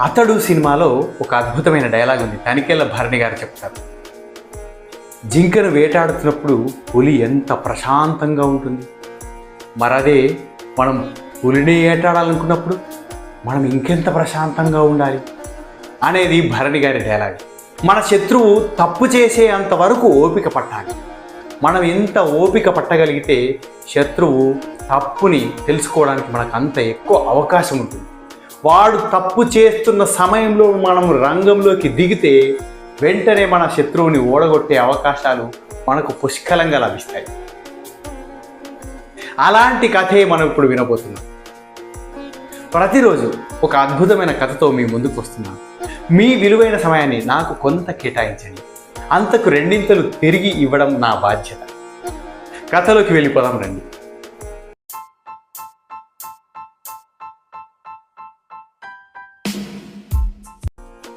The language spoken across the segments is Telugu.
అతడు సినిమాలో ఒక అద్భుతమైన డైలాగ్ ఉంది. తనికెళ్ళ భరణి గారు చెప్తారు. జింకను వేటాడుతున్నప్పుడు పులి ఎంత ప్రశాంతంగా ఉంటుంది. మరదే మనం పులిని వేటాడాలనుకున్నప్పుడు మనం ఇంకెంత ప్రశాంతంగా ఉండాలి అనేది భరణి గారి డైలాగ్. మన శత్రువు తప్పు చేసే అంతవరకు ఓపిక పట్టాలి. మనం ఎంత ఓపిక పట్టగలిగితే శత్రువు తప్పుని తెలుసుకోవడానికి మనకు అంత ఎక్కువ అవకాశం ఉంటుంది. వాడు తప్పు చేస్తున్న సమయంలో మనం రంగంలోకి దిగితే వెంటనే మన శత్రువుని ఓడగొట్టే అవకాశాలు మనకు పుష్కలంగా లభిస్తాయి. అలాంటి కథే మనం ఇప్పుడు వినబోతున్నాం. ప్రతిరోజు ఒక అద్భుతమైన కథతో మీ ముందుకు వస్తున్నాను. మీ విలువైన సమయాన్ని నాకు కొంత కేటాయించండి. అంతకు రెండింతలు తిరిగి ఇవ్వడం నా బాధ్యత. కథలోకి వెళ్ళిపోదాం రండి.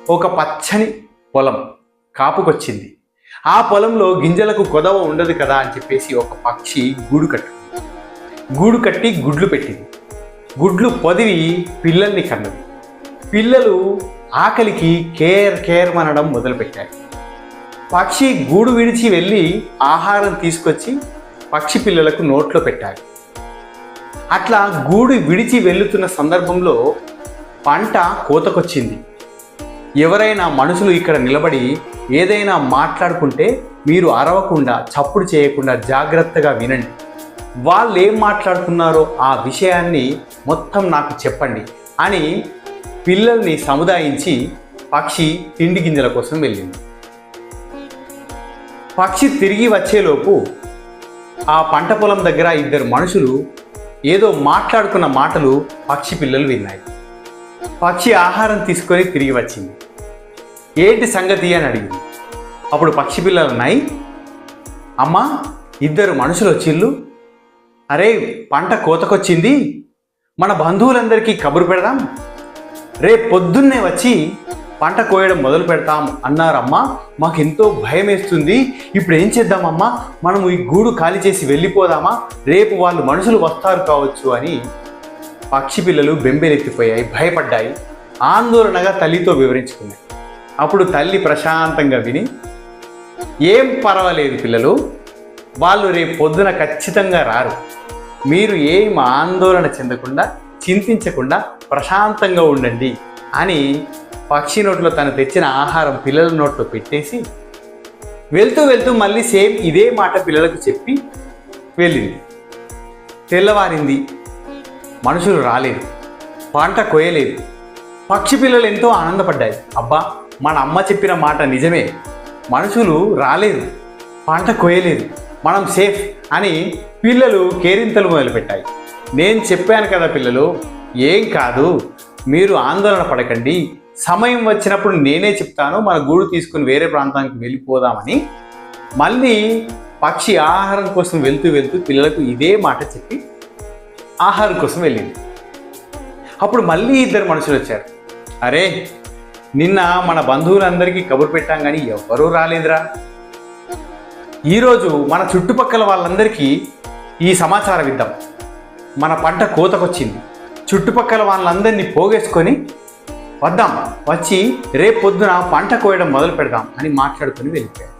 ఒక పచ్చని పొలం కాపుకొచ్చింది. ఆ పొలంలో గింజలకు గొదవ ఉండదు కదా అని చెప్పేసి ఒక పక్షి గూడు కట్టింది. గూడు కట్టి గుడ్లు పెట్టింది. గుడ్లు పొదివి పిల్లల్ని కన్నది. పిల్లలు ఆకలికి కేర్ కేర్ అనడం మొదలుపెట్టాయి. పక్షి గూడు విడిచి వెళ్ళి ఆహారం తీసుకొచ్చి పక్షి పిల్లలకు నోట్లో పెట్టాలి అట్లా గూడు విడిచి వెళ్తున్న సందర్భంలో పంట కోతకొచ్చింది. ఎవరైనా మనుషులు ఇక్కడ నిలబడి ఏదైనా మాట్లాడుకుంటే మీరు అరవకుండా చప్పుడు చేయకుండా జాగ్రత్తగా వినండి. వాళ్ళు ఏం మాట్లాడుతున్నారో ఆ విషయాన్ని మొత్తం నాకు చెప్పండి అని పిల్లల్ని సముదాయించి పక్షి తిండి గింజల కోసం వెళ్ళింది. పక్షి తిరిగి వచ్చేలోపు ఆ పంట పొలం దగ్గర ఇద్దరు మనుషులు ఏదో మాట్లాడుకున్న మాటలు పక్షి పిల్లలు విన్నాయి. పక్షి ఆహారం తీసుకొని తిరిగి వచ్చింది. ఏంటి సంగతి అని అడిగింది. అప్పుడు పక్షి పిల్లలు ఉన్నాయి అమ్మా ఇద్దరు మనుషులు వచ్చిళ్ళు అరే పంట కోతకొచ్చింది. మన బంధువులందరికీ కబురు పెడదాం. రేపు పొద్దున్నే వచ్చి పంట కోయడం మొదలు పెడతాం అన్నారమ్మా. మాకు ఎంతో భయం వేస్తుంది ఇప్పుడు ఏం చేద్దామమ్మా? మనం ఈ గూడు ఖాళీ చేసి వెళ్ళిపోదామా? రేపు వాళ్ళు మనుషులు వస్తారు కావచ్చు అని పక్షి పిల్లలు బెంబెలెత్తిపోయాయి భయపడ్డాయి. ఆందోళనగా తల్లితో వివరించుకున్నాయి. అప్పుడు తల్లి ప్రశాంతంగా విని ఏం పర్వాలేదు పిల్లలు వాళ్ళు రేపు పొద్దున ఖచ్చితంగా రారు. మీరు ఏం ఆందోళన చెందకుండా చింతించకుండా ప్రశాంతంగా ఉండండి అని పక్షి నోట్లో తను తెచ్చిన ఆహారం పిల్లల నోట్లో పెట్టేసి వెళ్తూ వెళ్తూ మళ్ళీ సేమ్ ఇదే మాట పిల్లలకు చెప్పి వెళ్ళింది. తెల్లవారింది మనుషులు రాలేదు పంట కొయ్యలేదు. పక్షి పిల్లలు ఎంతో ఆనందపడ్డాయి. అబ్బా మన అమ్మ చెప్పిన మాట నిజమే. మనుషులు రాలేదు పంట కోయలేదు మనం సేఫ్ అని పిల్లలు కేరింతలు మొదలుపెట్టాయి. నేను చెప్పాను కదా పిల్లలు ఏం కాదు మీరు ఆందోళన పడకండి. సమయం వచ్చినప్పుడు నేనే చెప్తాను మన గూడు తీసుకుని వేరే ప్రాంతానికి వెళ్ళిపోదామని. మళ్ళీ పక్షి ఆహారం కోసం వెళ్తూ వెళ్తూ పిల్లలకు ఇదే మాట చెప్పి ఆహారం కోసం వెళ్ళింది. అప్పుడు మళ్ళీ ఇద్దరు మనుషులు వచ్చారు. అరే నిన్న మన బంధువులందరికీ కబురు పెట్టాం కానీ ఎవ్వరూ రాలేదురా. ఈరోజు మన చుట్టుపక్కల వాళ్ళందరికీ ఈ సమాచారం ఇద్దాం. మన పంట కోతకొచ్చింది. చుట్టుపక్కల వాళ్ళందరినీ పోగేసుకొని వద్దాం వచ్చి రేపు పొద్దున పంట కోయడం మొదలు పెడదాం అని మాట్లాడుకొని వెళ్ళిపోయారు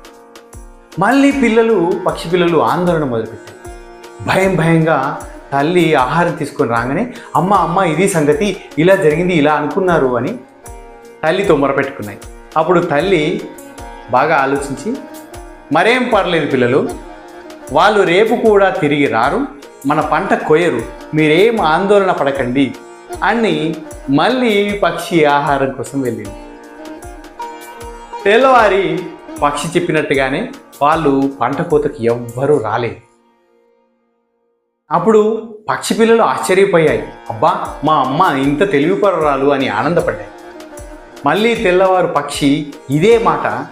మళ్ళీ పిల్లలు పక్షి పిల్లలు ఆందోళన మొదలుపెట్టారు భయం భయంగా తల్లి ఆహారం తీసుకొని రాగానే అమ్మ అమ్మ ఇది సంగతి ఇలా జరిగింది ఇలా అనుకున్నారు అని తల్లితో మొరపెట్టుకున్నాయి అప్పుడు తల్లి బాగా ఆలోచించి మరేం పర్లేదు పిల్లలు వాళ్ళు రేపు కూడా తిరిగి రారు మన పంట కొయ్యరు మీరేం ఆందోళన పడకండి అని మళ్ళీ పక్షి ఆహారం కోసం వెళ్ళింది. తెల్లవారి పక్షి చెప్పినట్టుగానే వాళ్ళు పంట కోతకి ఎవ్వరూ రాలేదు. అప్పుడు పక్షి పిల్లలు ఆశ్చర్యపోయాయి. అబ్బా మా అమ్మ ఇంత తెలివిపరరాలు అని ఆనందపడ్డాయి. మళ్ళీ తెల్లవారు పక్షి ఇదే మాట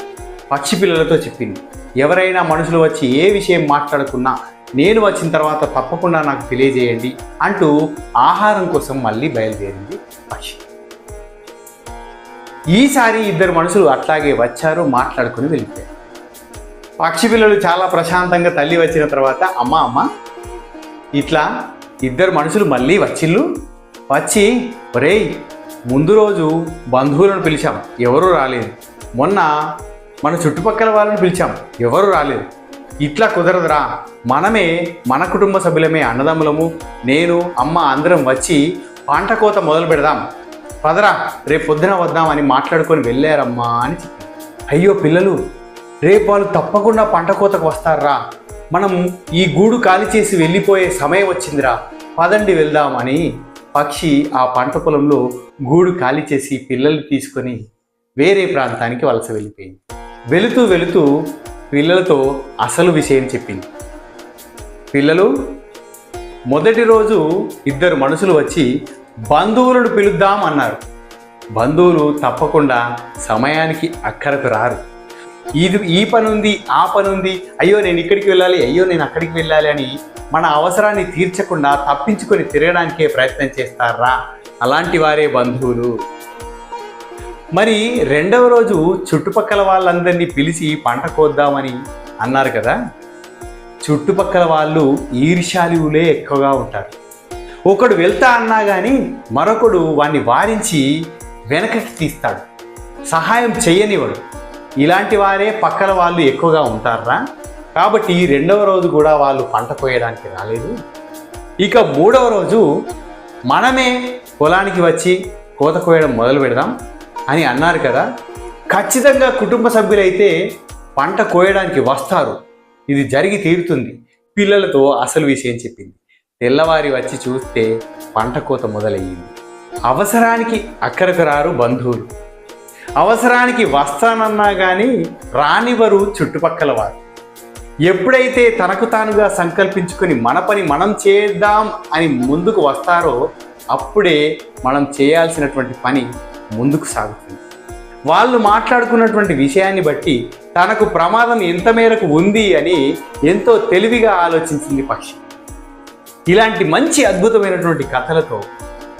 పక్షి పిల్లలతో చెప్పింది. ఎవరైనా మనుషులు వచ్చి ఏ విషయం మాట్లాడుకున్నా నేను వచ్చిన తర్వాత తప్పకుండా నాకు తెలియజేయండి అంటూ ఆహారం కోసం మళ్ళీ బయలుదేరింది పక్షి. ఈసారి ఇద్దరు మనుషులు అట్లాగే వచ్చారు మాట్లాడుకుని వెళ్ళిపోయారు. పక్షి పిల్లలు చాలా ప్రశాంతంగా తల్లి వచ్చిన తర్వాత అమ్మ అమ్మ ఇట్లా ఇద్దరు మనుషులు మళ్ళీ వచ్చిళ్ళు? వచ్చి ఒరేయ్ ముందు రోజు బంధువులను పిలిచాం. ఎవరూ రాలేదు. మొన్న మన చుట్టుపక్కల వాళ్ళని పిలిచాం. ఎవరు రాలేదు. ఇట్లా కుదరదురా. మనమే మన కుటుంబ సభ్యులమే అన్నదమ్ములము. నేను అమ్మ అందరం వచ్చి పంట కోత మొదలు పెడదాం. పదరా రేపు పొద్దున వద్దామని మాట్లాడుకొని వెళ్ళారమ్మా అని అయ్యో పిల్లలు రేపు వాళ్ళు తప్పకుండా పంట కోతకు వస్తారా? మనం ఈ గూడు ఖాళీ చేసి వెళ్ళిపోయే సమయం వచ్చిందిరా. పదండి వెళ్దామని పక్షి ఆ పంట పొలంలో గూడు ఖాళీ చేసి పిల్లల్ని తీసుకొని వేరే ప్రాంతానికి వలస వెళ్ళిపోయింది. వెళుతూ వెళుతూ పిల్లలతో అసలు విషయం చెప్పింది. పిల్లలు మొదటి రోజు ఇద్దరు మనుషులు వచ్చి బంధువులను పిలుద్దాం అన్నారు. బంధువులు తప్పకుండా సమయానికి అక్కడకు రారు. ఇది ఈ పని ఉంది ఆ పని ఉంది అయ్యో నేను ఇక్కడికి వెళ్ళాలి అయ్యో నేను అక్కడికి వెళ్ళాలి అని మన అవసరాన్ని తీర్చకుండా తప్పించుకొని తిరగడానికే ప్రయత్నం చేస్తారా? అలాంటి వారే బంధువులు. మరి రెండవ రోజు చుట్టుపక్కల వాళ్ళందరినీ పిలిచి పంట కోద్దామని అన్నారు కదా? చుట్టుపక్కల వాళ్ళు ఈర్ష్యాలువులే ఎక్కువగా ఉంటారు. ఒకడు వెళ్తా అన్నా కానీ మరొకడు వాణ్ణి వారించి వెనకకి తీస్తాడు. సహాయం చేయనివాడు ఇలాంటి వారే పక్కల వాళ్ళు ఎక్కువగా ఉంటారా? కాబట్టి రెండవ రోజు కూడా వాళ్ళు పంట కోయడానికి రాలేదు. ఇక మూడవ రోజు మనమే పొలానికి వచ్చి కోత కోయడం మొదలు పెడదాం అని అన్నారు కదా. ఖచ్చితంగా కుటుంబ సభ్యులైతే పంట కోయడానికి వస్తారు. ఇది జరిగి తీరుతుంది. పిల్లలతో అసలు విషయం చెప్పింది. తెల్లవారి వచ్చి చూస్తే పంట కోత మొదలయ్యింది. అవసరానికి అక్కరకు రారు బంధువులు. అవసరానికి వస్తానన్నా కానీ రానివరు చుట్టుపక్కల వారు ఎప్పుడైతే తనకు తానుగా సంకల్పించుకొని మన పని మనం చేద్దాం అని ముందుకు వస్తారో అప్పుడే మనం చేయాల్సినటువంటి పని ముందుకు సాగుతుంది. వాళ్ళు మాట్లాడుకున్నటువంటి విషయాన్ని బట్టి తనకు ప్రమాదం ఎంత మేరకు ఉంది అని ఎంతో తెలివిగా ఆలోచించింది పక్షి. ఇలాంటి మంచి అద్భుతమైనటువంటి కథలతో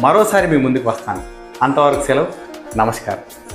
మరోసారి మీ ముందుకు వస్తాను. అంతవరకు సెలవు. నమస్కారం.